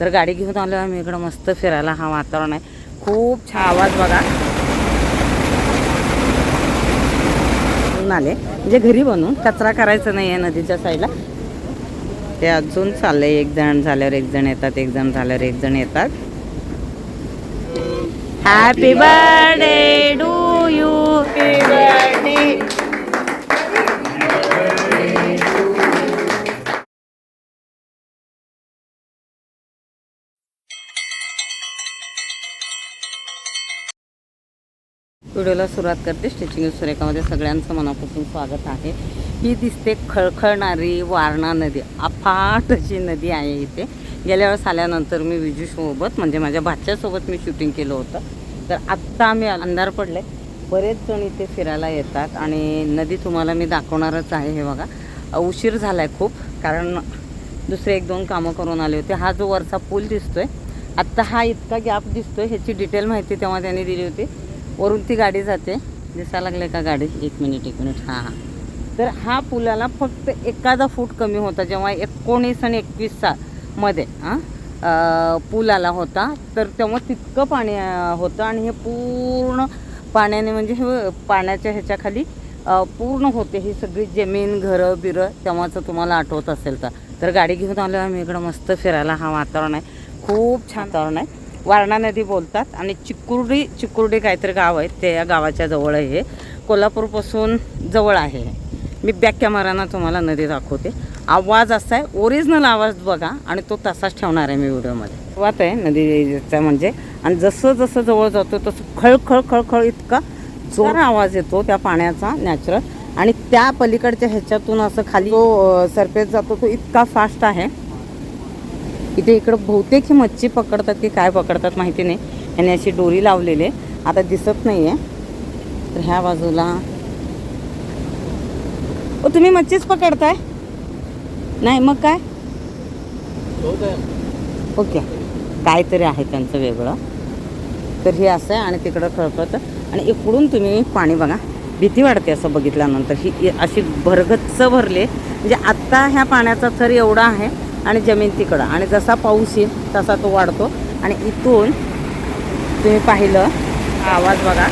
तर गाडी घेऊन आलो आम्ही. इकडं मस्त फिरायला हा वातावरण आहे. खूप छान आवाज बघा. आले. म्हणजे घरी बनवून कचरा करायचा नाही आहे नदीच्या साईडला. ते अजून चालले एक जण झाल्यावर एक जण येतात एक जण झाल्यावर एक जण येतात. हॅपी बर्थडे डू यू व्हिडिओला सुरुवात करते. स्टिचिंग सुरेखामध्ये सगळ्यांचं मनापासून स्वागत आहे. ही दिसते खळखळणारी वारणा नदी. अफाट अशी नदी आहे इथे. गेल्या वेळेस आल्यानंतर मी विजूसोबत म्हणजे माझ्या भाच्यासोबत मी शूटिंग केलं होतं. तर आत्ता आम्ही अंधार पडले बरेच जण इथे फिरायला येतात आणि नदी तुम्हाला मी दाखवणारच आहे हे बघा. उशीर झाला आहे खूप कारण दुसरे एक दोन कामं करून आले होते. हा जो वरचा पूल दिसतोय आत्ता हा इतका गॅप दिसतोय ह्याची डिटेल माहिती तेव्हा त्यांनी दिली होती. वरून ती गाडी जाते. दिसायला लागले का गाडी? एक मिनिट एक मिनिट हां हां. तर हा पुलाला फक्त एखादा फूट कमी होता जेव्हा एकोणीस आणि एकवीसचा मध्ये हां पूल आला होता. तर तेव्हा तितकं पाणी होतं आणि हे पूर्ण पाण्याने म्हणजे हे पाण्याच्या ह्याच्याखाली पूर्ण होते ही सगळी जमीन घरं बिरं तेव्हाचं तुम्हाला आठवत असेल तर गाडी घेऊन आलो आम्ही इकडं मस्त फिरायला. हा वातावरण आहे. खूप छान वातावरण आहे. वारणा नदी बोलतात आणि चिकुर्डी चिकुर्डी काहीतरी गाव आहे ते या गावाच्या जवळ आहे हे. कोल्हापूरपासून जवळ आहे मी बॅक तुम्हाला नदी दाखवते. आवाज असा आहे ओरिजिनल आवाज बघा आणि तो तसाच ठेवणार आहे मी व्हिडिओमध्ये. सुरुवात आहे नदीचा म्हणजे. आणि जसं जसं जवळ जातो तसं खळखळ खळखळ इतका जोर आवाज येतो त्या पाण्याचा नॅचरल आणि त्या पलीकडच्या ह्याच्यातून असं खाली जो सरफेस जातो तो इतका फास्ट आहे. इथे इकडं बहुतेक ही मच्छी पकडतात की काय पकडतात माहिती नाही. यांनी अशी डोरी लावलेली आहे. आता दिसत नाही आहे तर ह्या बाजूला. ओ तुम्ही मच्छीच पकडताय? नाही मग काय? ओके. काहीतरी आहे त्यांचं वेगळं. तर हे असं आहे आणि तिकडं खळखळतं आणि इकडून तुम्ही पाणी बघा. भीती वाटते असं बघितल्यानंतर. ही ही अशी भरगच्च भरले म्हणजे आत्ता ह्या पाण्याचा थर एवढा आहे. आणि जमीन तिकडं. आणि जसा पाऊस येईल तसा तो वाढतो. आणि इथून तुम्ही पाहिलं हा आवाज बघा.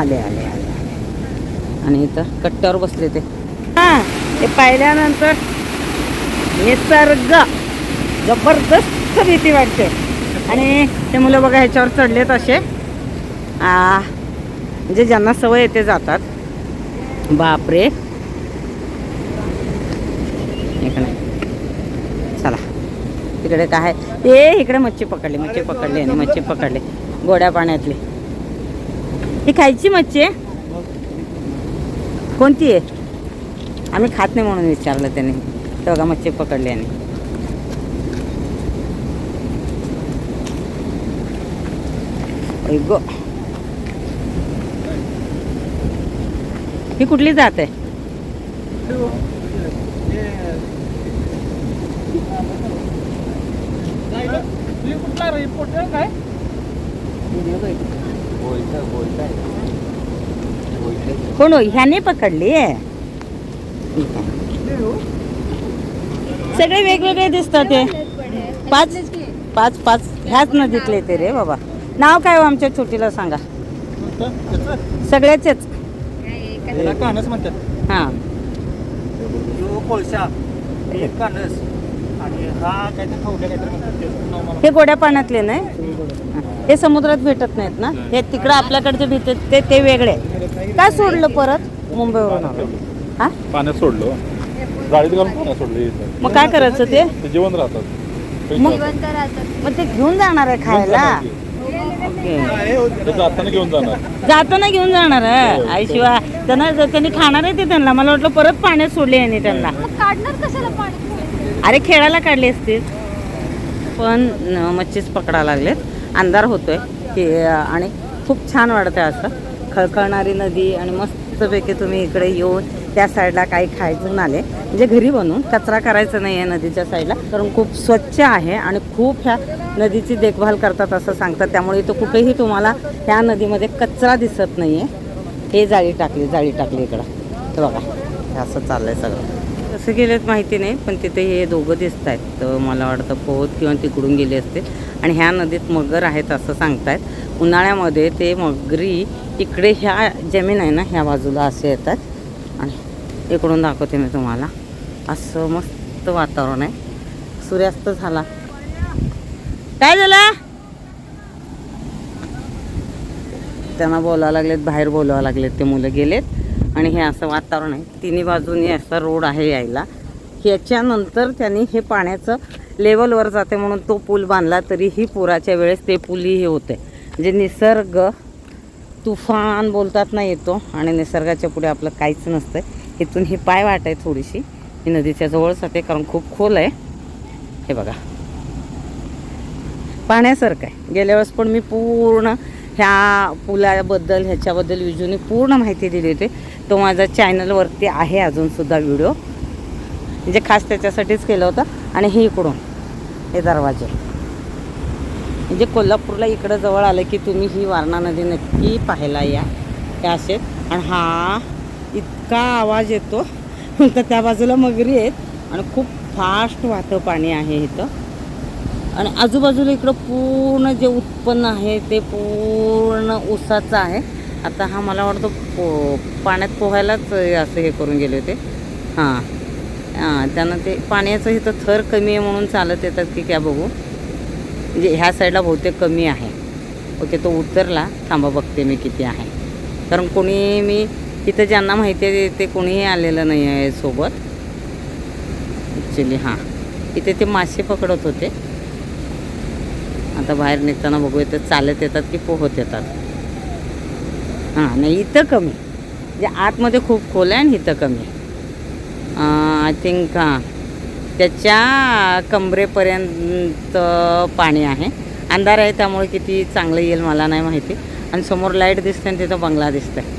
आले आले आले आणि इथं कट्ट्यावर बसले ते. हां ते पाहिल्यानंतर निसर्ग. जबरदस्त भीती वाटते. आणि ते मुलं बघा ह्याच्यावर चढलेत असे. म्हणजे ज्यांना सवय येते जातात. बापरे. इकडे. चला. तिकडे काय ए ते इकडे मच्छी पकडली मच्छी पकडली आणि मच्छी पकडली. गोड्या पाण्यातली. ही खायची मच्छी? आहे कोणती आहे? आम्ही खात नाही म्हणून विचारलं त्याने. बघा मच्छी पकडली आणि. गो ही कुठली जात आहे? कोण हो? ह्याने पकडली सगळे वेगवेगळे दिसतात ते पाच पाच पाच. ह्याच नदीतले ते रे बाबा. नाव काय हो आमच्या छोटीला सांगा. सगळ्याचेच. त्याला कानस म्हणतात. हां. जो कोळसा हे कानस. आणि हा काहीतरी खवड्या काहीतरी म्हणतात त्याचं नाव मला हे गोड्या पाण्यातले नाही? हां. समुद्रात भेटत नाहीत ना? हे तिकडं आपल्याकडचे भेटत ते ते वेगळे. काय सोडलं परत? मुंबईवरून आलं. हा? पाण्यात सोडलो. गाडीत घालून पाण्यात सोडलं. इथं. मग काय करायचं ते? ते जेवण राहतात. मग मग ते घेऊन जाणार आहे खायला. जाताना घेऊन जाणार. जाताना घेऊन जाणार शिवा त्यांना त्यांनी खाणार आहे ते त्यांना. मला वाटलं परत पाण्यात सोडले यांनी त्यांना. काढणार कशाला पाणी अरे खेळायला काढले असतील. पण न, मच्छीच पकडा लागलेत. अंधार होतोय. की आणि खूप छान वाटतंय असं. खळखळणारी नदी आणि मस्तपैकी तुम्ही इकडे येऊन त्या साईडला काही खायचं नाले. म्हणजे घरी बनवून कचरा करायचा नाही आहे नदीच्या साईडला. कारण खूप स्वच्छ आहे आणि खूप ह्या नदीची देखभाल करतात असं सांगतात. त्यामुळे इथं कुठेही तुम्हाला ह्या नदीमध्ये कचरा दिसत नाही आहे हे जाळी टाकली जाळी टाकली इकडं. तर बघा हे असं आहे सगळं. कसं गेलेत माहिती नाही पण तिथे हे दोघं दिसत आहेत तर मला वाटतं पोहत किंवा तिकडून गेले असते. आणि ह्या नदीत मगर आहेत असं सांगतायत. उन्हाळ्यामध्ये ते मगरी इकडे ह्या जमीन आहे ना ह्या बाजूला असे येतात. इकडून दाखवते मी तुम्हाला. असं मस्त वातावरण आहे. सूर्यास्त झाला. काय झालं? त्यांना बोलावं लागलेत बाहेर बोलावं लागलेत ते मुलं गेलेत. आणि हे असं वातावरण आहे. तिन्ही बाजूनी असा रोड आहे यायला. ह्याच्यानंतर त्यांनी हे पाण्याचं लेवलवर जाते म्हणून तो पूल बांधला तरीही पुराच्या वेळेस ते पूलही हे होते. म्हणजे निसर्ग तुफान बोलतात ना येतो. आणि निसर्गाच्या पुढे आपलं काहीच नसतं इथून ही पाय वाट आहे थोडीशी. ही नदीच्या जवळच आहे कारण खूप खोल आहे. हे बघा. पाण्यासारखं आहे. गेल्या वेळेस पण मी पूर्ण ह्या पुलाबद्दल ह्याच्याबद्दल विजूने पूर्ण माहिती दिली होती. तो माझा चॅनलवरती आहे अजूनसुद्धा व्हिडिओ म्हणजे खास त्याच्यासाठीच केलं होतं. आणि हे इकडून हे दरवाजे. म्हणजे कोल्हापूरला इकडं जवळ आलं की तुम्ही ही वारणा नदी नक्की पाहायला या. त्या असे आणि हा इतका आवाज येतो. तर त्या बाजूला मगरी आहेत आणि खूप फास्ट वाहतं पाणी आहे इथं. आणि आजूबाजूला इकडं पूर्ण जे उत्पन्न आहे ते पूर्ण ऊसाचं आहे. आता हा मला वाटतं पो पाण्यात पोहायलाच असं हे करून गेले होते. हां. हां त्यानं ते पाण्याचं इथं थर कमी आहे म्हणून चालत येतात की काय बघू. म्हणजे ह्या साईडला बहुतेक कमी आहे. ओके तो उतरला. थांबा बघते मी किती आहे. कारण कोणी मी इथं ज्यांना माहिती आहे ते कोणीही आलेलं नाही आहे सोबत. ॲक्च्युली हां. इथे ते मासे पकडत होते. आता बाहेर निघताना बघू इथं चालत येतात की पोहत येतात. हां नाही इथं कमी. म्हणजे आतमध्ये खूप खोल आहे आणि इथं कमी. आय थिंक हां. त्याच्या कमरेपर्यंत पाणी आहे. अंधार आहे त्यामुळे किती चांगलं येईल मला नाही माहिती. आणि समोर लाइट दिसते आणि तिथं बंगला दिसतं आहे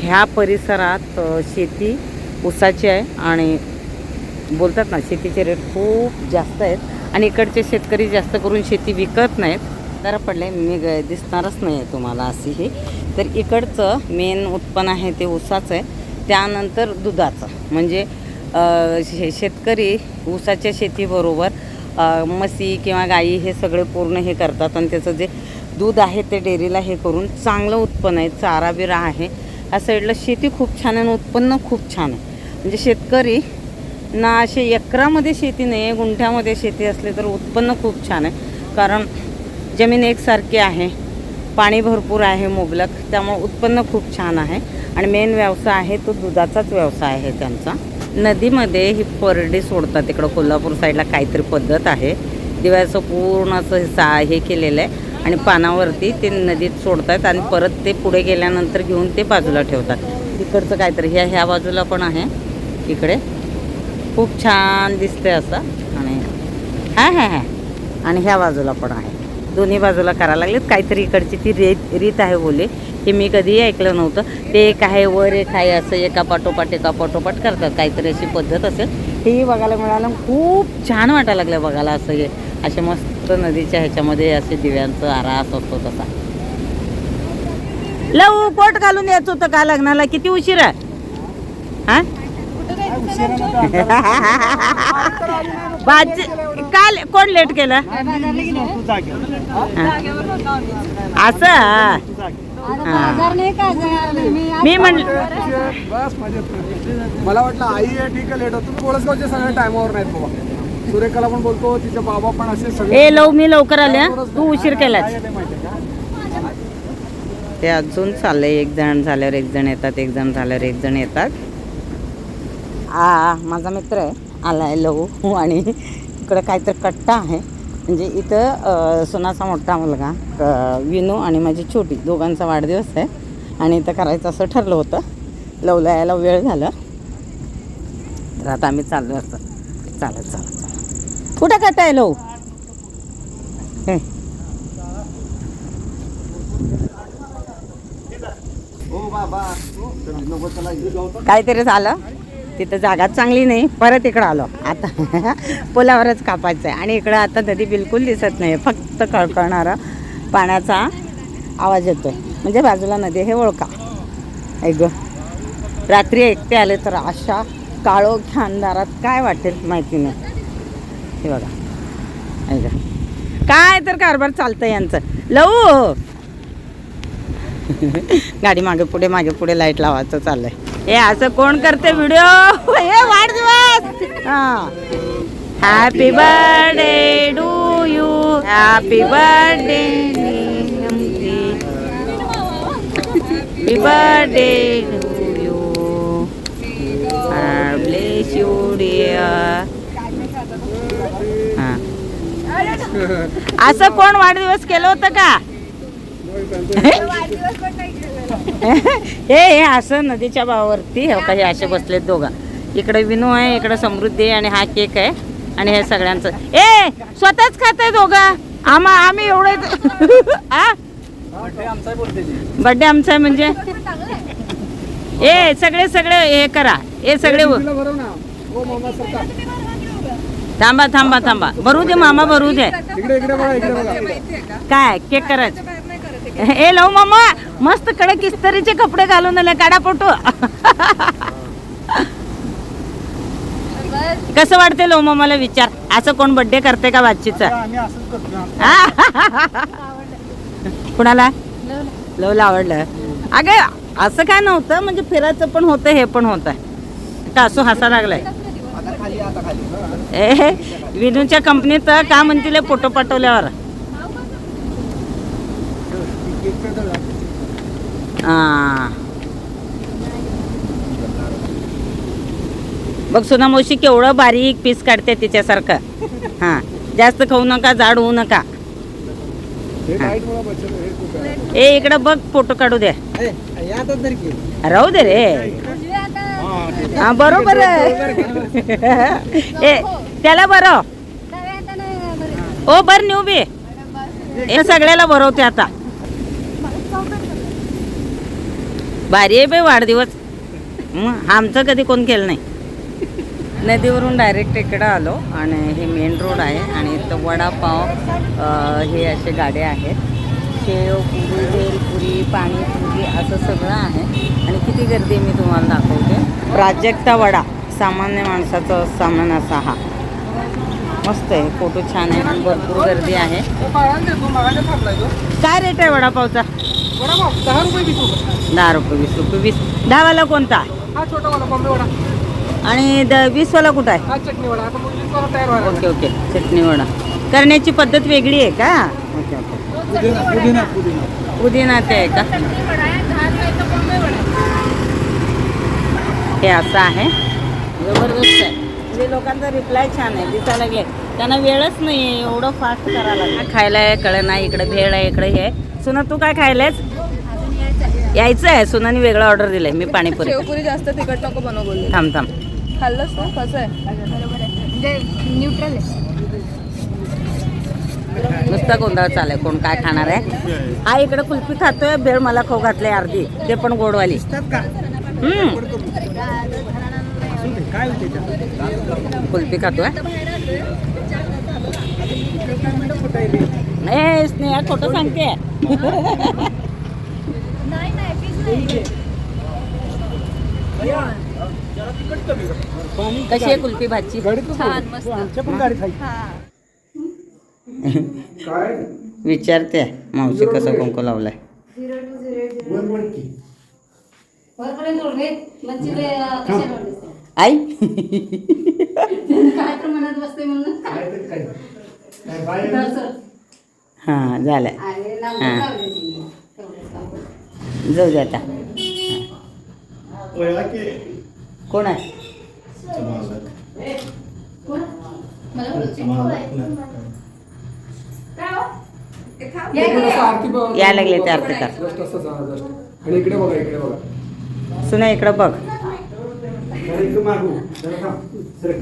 ह्या परिसरात शेती ऊसाची आहे आणि बोलतात ना शेतीचे रेट खूप जास्त आहेत आणि इकडचे शेतकरी जास्त करून शेती विकत नाहीत. तर पडले मी ग दिसणारच नाही आहे तुम्हाला अशी ही तर इकडचं मेन उत्पन्न आहे ते ऊसाचं आहे. त्यानंतर दुधाचं. म्हणजे शे शेतकरी ऊसाच्या शेतीबरोबर म्हशी किंवा गाई हे सगळे पूर्ण हे करतात. आणि त्याचं जे दूध आहे ते डेअरीला हे करून चांगलं उत्पन्न आहे. चारा बिरा आहे. ह्या साईडला शेती खूप छान आहे आणि उत्पन्न खूप छान आहे. म्हणजे शेतकरी ना असे एकरामध्ये शेती नाही आहे गुंठ्यामध्ये शेती असली तर उत्पन्न खूप छान आहे. कारण जमीन एकसारखी आहे पाणी भरपूर आहे मुबलक त्यामुळे उत्पन्न खूप छान आहे. आणि मेन व्यवसाय आहे तो दुधाचाच व्यवसाय आहे त्यांचा. नदीमध्ये ही परडी सोडतात इकडं कोल्हापूर साईडला काहीतरी पद्धत आहे. दिव्याचं पूर्ण असं सा हे केलेलं आहे. आणि पानावरती ते नदीत सोडतात आणि परत ते पुढे गेल्यानंतर घेऊन ते बाजूला ठेवतात. इकडचं काहीतरी ह्या ह्या बाजूला पण आहे. इकडे. खूप छान दिसते असं. आणि हां हां हां. आणि ह्या बाजूला पण आहे. दोन्ही बाजूला करायला लागलेत. काहीतरी इकडची ती रेत रीत आहे बोली हे मी कधीही ऐकलं नव्हतं. ते एक आहे वर एक आहे असं एका पाठोपाठ एका पाठोपाठ करतात. काहीतरी अशी पद्धत असेल. हेही बघायला मिळालं. खूप छान वाटायला लागलं बघायला असं हे. असे मस्त नदीच्या ह्याच्यामध्ये असे दिव्यांचं आरास असतो तसा. लव कोट घालून यायचं होतं का लग्नाला? किती उशीर आहे? हा? भाजी काल कोण लेट केलं? असं? मी म्हण मला वाटलं आई ठीक आहे लेट होतो. टायमावर नाही बाबा. सुरेखाला पण बोलतो तिचे बाबा पण असे सगळे ए लव मी लवकर आले हं. तू उशीर केलास. आहे ते अजून चाललंय. एक जण झाल्यावर एक जण येतात एक जण झाल्यावर एक जण येतात. आ माझा मित्र आहे. आलाय लहू आणि इकडं काहीतरी कट्टा आहे. म्हणजे इथं अ, सोनाचा मोठा मुलगा अ, विनू आणि माझी छोटी. दोघांचा वाढदिवस आहे. आणि इथं करायचं असं ठरलं होतं. लवला यायला वेळ झाला. तर आता आम्ही चाललो असतं चालत चालत चालत कुठं हे. काहीतरी झालं. तिथं जागा चांगली नाही. परत इकडं आलो. आता पुलावरच कापायचं आहे आणि इकडं आता नदी बिलकुल दिसत नाही फक्त कळकळणारा पाण्याचा आवाज येतोय. म्हणजे बाजूला नदी हे ओळखा. ऐक रात्री एकटे आले तर अशा काळोख्या अंधारात काय वाटेल माहिती नाही. हे बघा. ऐका काय तर कारभार चालतं यांचं. लवू गाडी मागे पुढे मागे पुढे लाइट लावायचं चाललंय. हे असं कोण करते व्हिडिओ हे वाढदिवस! हा. Happy birthday do you happy birthday happy birthday to you bless you dear असं कोण वाढदिवस केलं होतं का? हे? हे असं नदीच्या भावावरती हे काही असे बसलेत दोघं. इकडे विनू आहे इकडे समृद्धी आहे आणि हा केक आहे आणि हे सगळ्यांचं. ए स्वतःच खात आहे दोघं. आम्हा आम्ही एवढे बड्डे आमचा आहे म्हणजे? ए सगळे सगळे हे करा. हे सगळे तिला भरव ना हो मामा सरका थांबा थांबा थांबा. भरू दे मामा भरू दे. काय? केक करायचं. ए लव मामा. मस्त कडक इस्त्रीचे कपडे घालून आले काढा फोटो कसं वाटते लव मामाला विचार. असं कोण बर्थडे करते का करतो कुणाला? लवला आवडलं. अगं असं काय नव्हतं म्हणजे फिरायचं पण होतं हे पण होतं. का असो हसा लागलाय. ए विनूच्या कंपनीत का म्हणतील फोटो पाठवल्यावर. बघ सोना मावशी केवढं बारीक पीस काढते तिच्यासारखं. हा. जास्त खाऊ नका जाड होऊ नका. ए इकडं बघ फोटो काढू दे. राहू दे रे. हा बरोबर आहे. ए त्याला बरं. ओ बर न्यू बी हे सगळ्याला भरवते आता. भारी आहे बाई वाढदिवस. आमचं कधी कोण केलं नाही. नदीवरून डायरेक्ट इकडं आलो आणि हे मेन रोड आहे आणि इथं वडापाव हे असे गाड्या आहेत. शेव पुरी भेलपुरी पाणीपुरी असं सगळं आहे. आणि किती गर्दी मी तुम्हाला दाखवते. प्राजक्ता वडा सामान्य माणसाचं सामान असा हा. मस्त आहे फोटो छान आहे भरपूर गर्दी आहे. तो तो काय रेट आहे वडापावचा? वडापाव दहा रुपये वीस रुपये दहा रुपये वीस. रुपये वीस दहावाला कोणता? हा छोटा वाला बॉम्बे वडा. आणि द वीसवाला कुठं आहे? हा ओके ओके. चटणी वडा. करण्याची पद्धत वेगळी आहे का? ओके ओके पुदिना पुदिना पुदिना पुदिनाचे आहे का? हे असं आहे. जबरदस्त आहे. म्हणजे लोकांचा रिप्लाय छान आहे दिसायला लागले. त्यांना वेळच नाही आहे एवढं फास्ट करायला लागलं. खायला आहे कळलं नाही इकडे भेळ आहे इकडे हे आहे. सुना तू काय खायलायस यायचं आहे सुनाने वेगळं ऑर्डर दिलंय मी पाणीपुरी. शेवपुरी जास्त तिखट नको बनव बोलले. थांब थांब. खाल्लंस ना? कसं आहे? म्हणजे न्यूट्रल आहे. नुसता गोंधळ चालय कोण काय खाणार आहे? हा इकडे कुल्फी खातोय भेळ मला खाऊ घातले अर्धी. ते पण गोडवाली. हम्म. काय होते त्यात? कुल्फी खातोय? ए स्नेहा खोटं सांगते. कशी आहे कुल्फी भाजी? छान मस्त. विचारते मावशी कसं कुंकू लावलाय? आई हां झालं हां जाऊ दे आता कोण आहे यायला लागले ते आरती कर. आणि इकडे बघा इकडे बघा सुना इकडं बघ. जरा इकडे मागू जरा थांब सरक.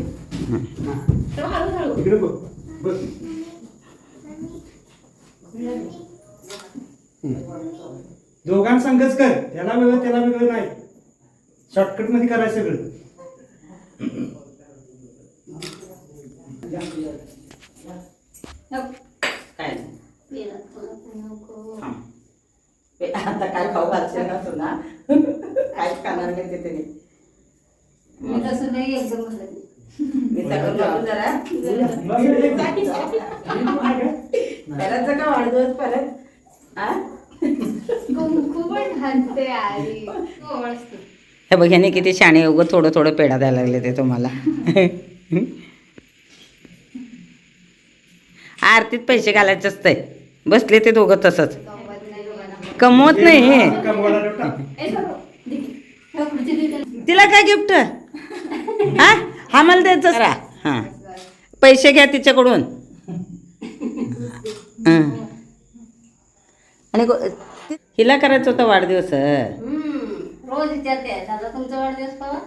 इकडे बघ बघ दोघांसंगच कर. त्याला वेगळं त्याला वेगळं नाही. शॉर्टकटमध्ये करायचं सगळं. काय? आता काय खाऊ घालशील ना सांगणार नाही ते तरी मी तसं नाही एकदम घालत. मी. सगळं बघू जरा. करायचं का वाढदिवस परत? हा कुंकू पण घालते आई. गोड असते. हे बघ ह्याने किती शाणे उगं थोडं थोडं पेढा द्यायला लागले ते तुम्हाला. आरतीत पैसे घालायचे असतंय बसले ते दोघं तसंच. कमवत नाही हे तिला काय गिफ्ट? हा? हा मला द्यायचं जरा हा. पैसे घ्या तिच्याकडून. हं. आणि हिला करायचं होता वाढदिवस. हम्म. रोज विचारते. दादा तुमचा वाढदिवस कवा?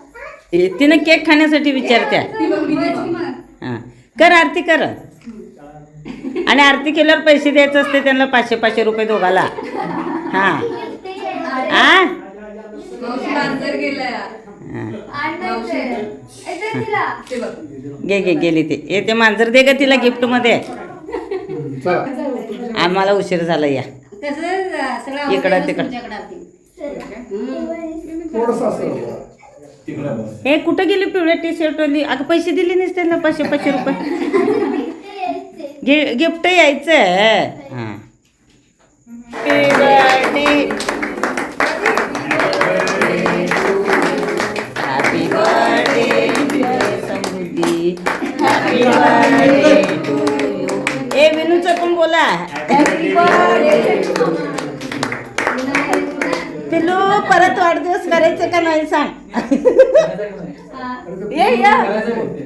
तिनं केक खाण्यासाठी विचारत्या. हा. कर आरती कर. आणि आरती केल्यावर पैसे द्यायचे असते त्यांना पाचशे पाचशे रुपये दोघाला. हा. हा हा. घे घे गेली ते. ए ते मांजर दे ग तिला गिफ्टमध्ये. आम्हाला उशीर झाला या. इकडं, तिकडं. हे कुठं गेली पिवळ्या टी शर्टवाली अगं पैसे दिले नाहीस त्यांना पाचशे पाचशे रुपये. गे गिफ्ट यायचं. हां. परत वाढदिवस